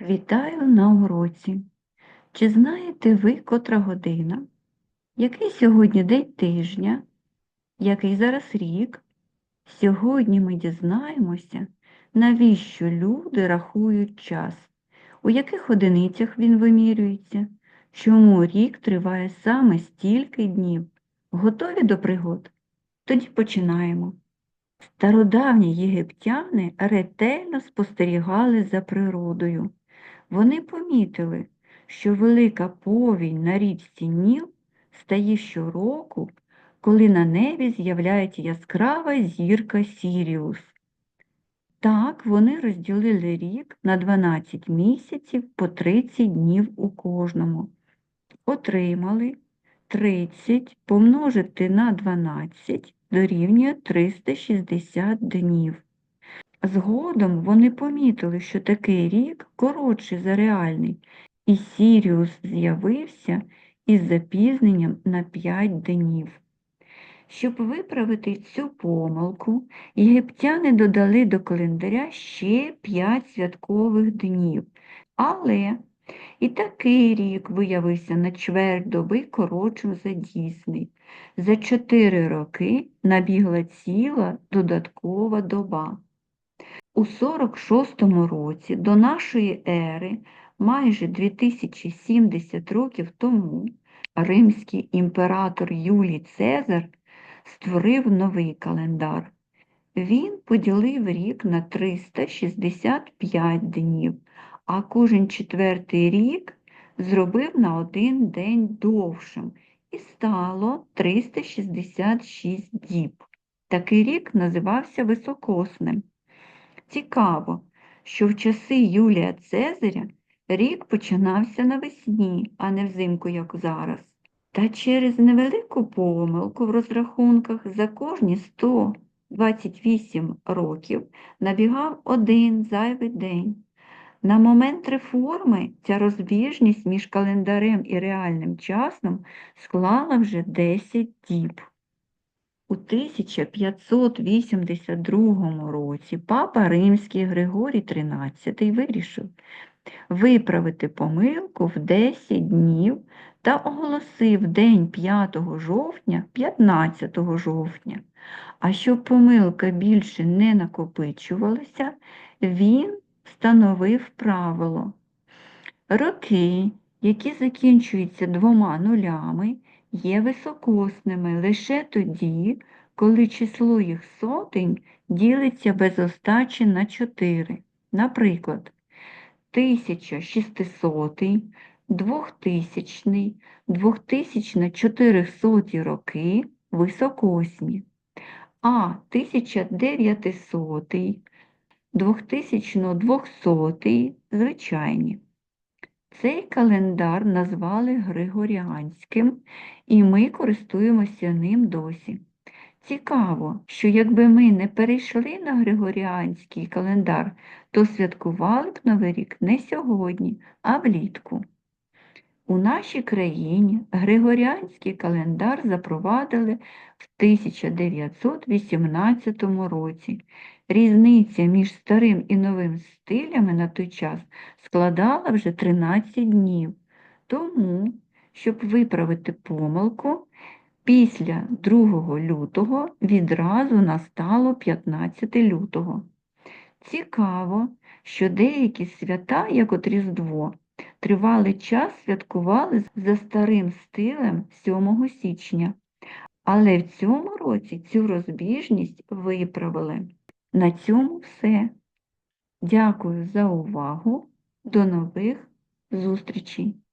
Вітаю на уроці. Чи знаєте ви, котра година? Який сьогодні день тижня? Який зараз рік? Сьогодні ми дізнаємося, навіщо люди рахують час, у яких одиницях він вимірюється, чому рік триває саме стільки днів. Готові до пригод? Тоді починаємо. Стародавні єгиптяни ретельно спостерігали за природою. Вони помітили, що велика повінь на річці Ніл стає щороку, коли на небі з'являється яскрава зірка Сіріус. Так вони розділили рік на 12 місяців по 30 днів у кожному. Отримали 30 помножити на 12 дорівнює 360 днів. Згодом вони помітили, що такий рік коротший за реальний, і Сіріус з'явився із запізненням на 5 днів. Щоб виправити цю помилку, єгиптяни додали до календаря ще 5 святкових днів. Але і такий рік виявився на чверть доби коротшим за дійсний. За 4 роки набігла ціла додаткова доба. У 46 році до нашої ери, майже 2070 років тому, римський імператор Юлій Цезар створив новий календар. Він поділив рік на 365 днів, а кожен четвертий рік зробив на один день довшим і стало 366 діб. Такий рік називався високосним. Цікаво, що в часи Юлія Цезаря рік починався навесні, а не взимку, як зараз. Та через невелику помилку в розрахунках за кожні 128 років набігав один зайвий день. На момент реформи ця розбіжність між календарем і реальним часом склала вже 10 діб. У 1582 році папа Римський Григорій XIII вирішив виправити помилку в 10 днів та оголосив день 5 жовтня 15 жовтня. А щоб помилка більше не накопичувалася, він встановив правило. Роки, які закінчуються двома нулями, є високосними лише тоді, коли число їх сотень ділиться без остачі на 4. Наприклад, 1600, 2000, 2400 роки високосні, а 1900, 2200 звичайні. Цей календар назвали Григоріанським, і ми користуємося ним досі. Цікаво, що якби ми не перейшли на Григоріанський календар, то святкували б Новий рік не сьогодні, а влітку. У нашій країні Григоріанський календар запровадили в 1918 році. Різниця між старим і новим стилями на той час складала вже 13 днів. Тому, щоб виправити помилку, після 2 лютого відразу настало 15 лютого. Цікаво, що деякі свята, як от Різдво, тривалий час святкували за старим стилем 7 січня. Але в цьому році цю розбіжність виправили. На цьому все. Дякую за увагу. До нових зустрічей!